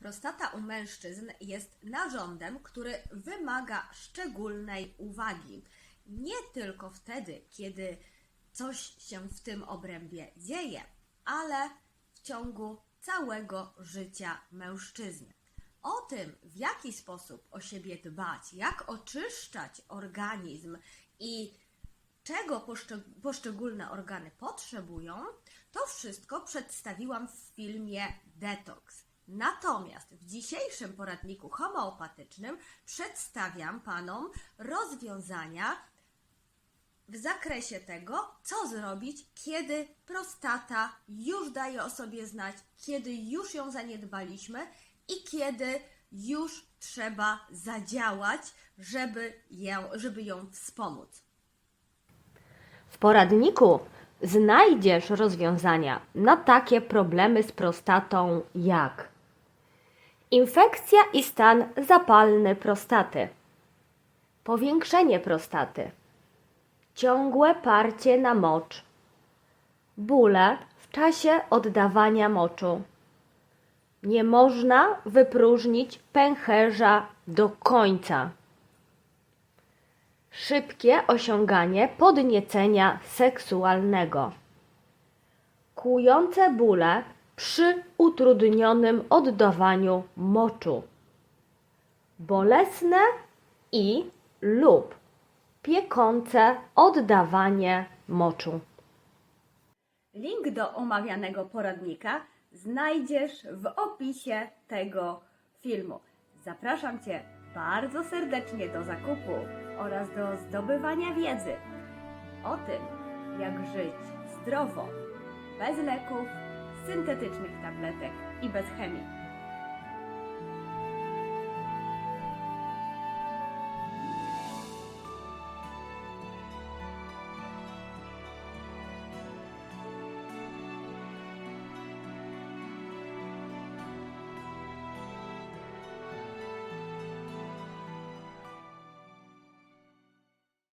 Prostata u mężczyzn jest narządem, który wymaga szczególnej uwagi. Nie tylko wtedy, kiedy coś się w tym obrębie dzieje, ale w ciągu całego życia mężczyzny. O tym, w jaki sposób o siebie dbać, jak oczyszczać organizm i czego poszczeg- poszczególne organy potrzebują, to wszystko przedstawiłam w filmie Detox. Natomiast w dzisiejszym poradniku homeopatycznym przedstawiam Panom rozwiązania w zakresie tego, co zrobić, kiedy prostata już daje o sobie znać, kiedy już ją zaniedbaliśmy i kiedy już trzeba zadziałać, żeby ją, żeby ją wspomóc. W poradniku znajdziesz rozwiązania na takie problemy z prostatą jak infekcja i stan zapalny prostaty, powiększenie prostaty, ciągłe parcie na mocz, bóle w czasie oddawania moczu. Nie można wypróżnić pęcherza do końca. Szybkie osiąganie podniecenia seksualnego, kłujące bóle przy utrudnionym oddawaniu moczu, bolesne i lub piekące oddawanie moczu. Link do omawianego poradnika znajdziesz w opisie tego filmu. Zapraszam Cię bardzo serdecznie do zakupu oraz do zdobywania wiedzy o tym, jak żyć zdrowo, bez leków, syntetycznych tabletek i bez chemii.